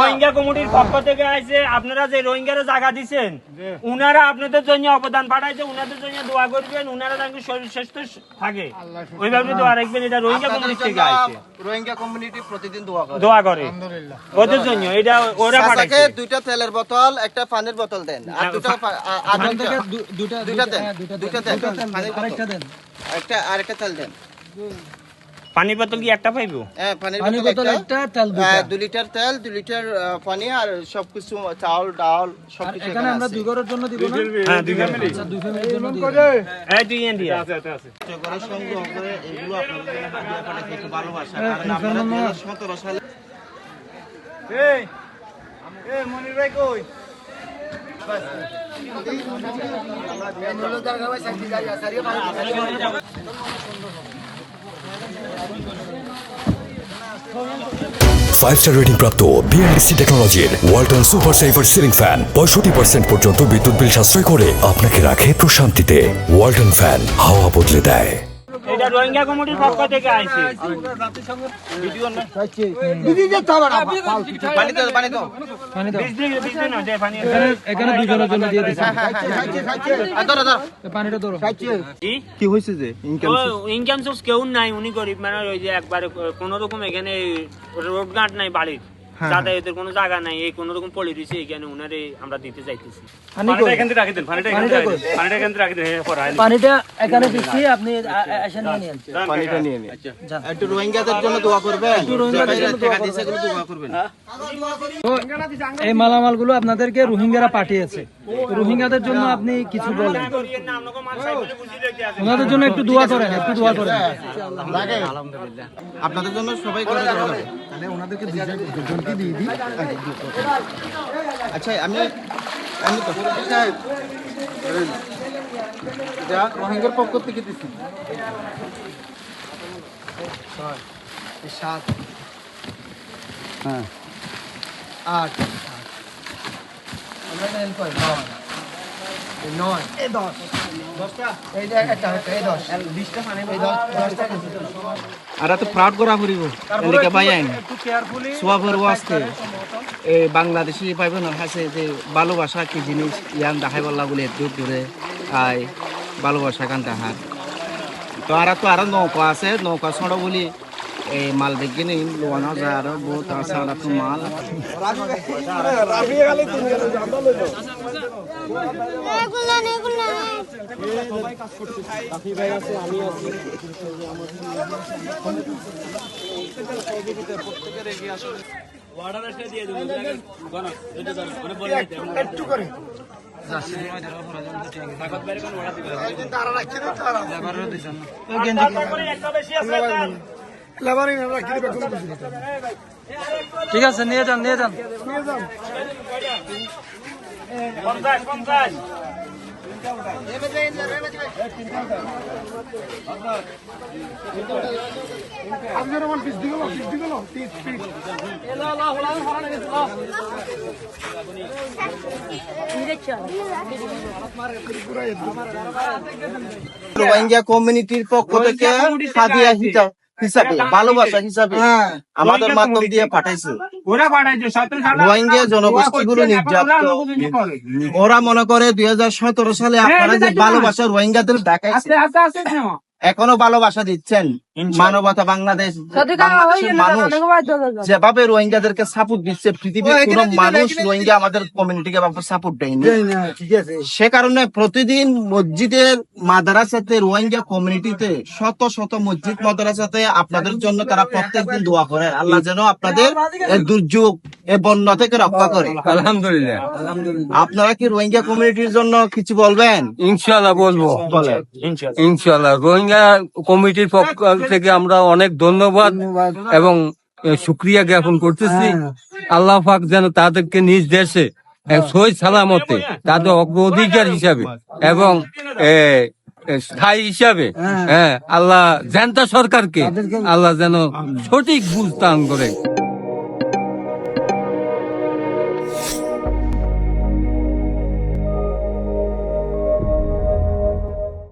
রোহিঙ্গা কমিটির পক্ষ থেকে আইছে আপনারা যে রোহিঙ্গারা জায়গা দিছেন উনারা আপনাদের জন্য অবদান পাঠাইছে উনাদের জন্য দোয়া করবেন উনারা যেন শরীর সুস্থ থাকে। ওইভাবে দোয়া রাখবেন এটা রোহিঙ্গা কমিটির থেকে আইছে। রোহিঙ্গা কমিউনিটি প্রতিদিন দোয়া করে। দোয়া করে। ওদের জন্য এটা ওরা পাঠাইছে। দুইটা তেলের বোতল একটা পানির বোতল দেন। আর দুটা পা- আ- আর দুটা- দুইটা দেন দুইটা দেন পানির বোতল। একটা আর একটা তেল দেন। পানির বোতল কি একটা পাইবো? হ্যাঁ পানির বোতল একটা হ্যাঁ, দুই লিটার তেল দুই লিটার আহ, পানি আর সবকিছু চাউল ডাল সবকিছু এখানে আমরা দুই হ্যাঁ দুই ফ্যামিলি এই দুই ইন্ডিয়া করে সংগ্রহ করে এগুলো আপনাদের জন্য হাদিয়া পাঠাতে একটু ভালোবাসা। কারণ আপনারা 2017 সালে ফাইভ স্টার রেটিং প্রাপ্ত বিএনডিসি টেকনোলজির Walton super saver ceiling fan পঁয়ষট্টি পার্সেন্ট পর্যন্ত বিদ্যুৎ বিল সাশ্রয় করে আপনাকে রাখে প্রশান্তিতে। ওয়ালটন ফ্যান হাওয়া বদলে দেয়। এটা রোহিঙ্গা কমিটির পক্ষ থেকে আইছে। পানি দাও পানি দাও। বিজলি বিজলি না যে পানি এখানে দুজনের জন্য দিয়ে ধরো ধরো। পানিটা ধরো। কি? কি হয়েছে যে? ও ইনকাম সোর্স কেউ নাই উনি গরিব মানে ওই যে একবারে কোন রকম এখানে রোড গাঁট নাই বাড়ির। যাতায়াতের কোনো জায়গা নাই এই কোন রকম পড়ে রয়েছে এখানে উনারে আমরা দিতে চাইতেছি। পানিটা এখানে দিচ্ছি আপনি আ- আ- এসে নিয়ে নিন পানিটা নিয়ে নিন। একটু রোহিঙ্গাদের জন্য দোয়া করবেন। রোহিঙ্গাদের টাকা দিয়েছে এগুলো দোয়া করবেন এই মালামালগুলো আপনাদেরকে রোহিঙ্গারা পাঠিয়েছে। রোহিঙ্গাদের জন্য আপনি কিছু বলেন। ওনাদের জন্য একটু দোয়া করেন একটু দোয়া করেন। আপনাদের জন্য সবাই করে দেওয়া হবে আচ্ছা আমি আমি তো সাহেব যা রোহিঙ্গার পক্ষ থেকে দিচ্ছি সাত হ্যাঁ আট নয়। এই দশ। দশটা? এই যে একটা হচ্ছে এই দশ। বিশটা পানি এই দশ দশটা আর তো ফ্রড করা ফুরিব এদিকে পাই আইন সোয়া এই বাংলাদেশি পাইব না হাসে যে ভালোবাসা কি জিনিস ইয়ান দেখাই বললা বলে দূর দূরে আই ভালোবাসা কান তাহার তো আর তো আর নৌকা আছে নৌকা ছড়ো বলি এই মাল দেখি নি লোয়ানো যায় আর বহুত আছে আর মাল। এগুলো এগুলো ঠিক আছে নিয়ে যান নিয়ে যান পঞ্চাশ পঞ্চাশ রোহিঙ্গা কমিউনিটির পক্ষ থেকে হাদিয়া হিসাব- হিসাবে ভালোবাসা হিসাবে আমাদের মাধ্যম দিয়ে পাঠাইছে। ওরা জনগোষ্ঠী সালে রোহিঙ্গা ওরা মনে করে দুই হাজার সতেরো সালে আপনারা যে ভালোবাসা রোহিঙ্গাদের দেখাইছে এখনও ভালোবাসা দিচ্ছেন। মানবতা বাংলাদেশ মানুষ যেভাবে রোহিঙ্গাদেরকে সাপোর্ট দিচ্ছে পৃথিবীর কোন মানুষ রোহিঙ্গা আমাদের কমিউনিটিকে সাপোর্ট দেয়নি। সে কারণে প্রতিদিন মসজিদের মাদ্রাসাতে রোহিঙ্গা কমিউনিটিতে শত শত মসজিদ মাদ্রাসাতে আপনাদের জন্য তারা প্রত্যেকদিন দোয়া করে। আল্লাহ যেন আপনাদের দুর্যোগ এই বন্যা থেকে রক্ষা করে। আলহামদুলিল্লাহ। আপনারা কি রোহিঙ্গা কমিউনিটির জন্য কিছু বলবেন? ইনশাল্লাহ বলব। ইনশাল্লাহ রোহিঙ্গা কমিটির পক্ষ থেকে আমরা অনেক ধন্যবাদ এবং সুক্রিয়া জ্ঞাপন করতেছি। আল্লাহ পাক যেন তাদেরকে নিজ দেশে এক সই সালামতে তাদের অগ্রাধিকার হিসাবে এবং স্থায়ী হিসাবে হ্যাঁ। আল্লাহ জানতা সরকারকে আল্লাহ যেন সঠিক বুঝ দান করে।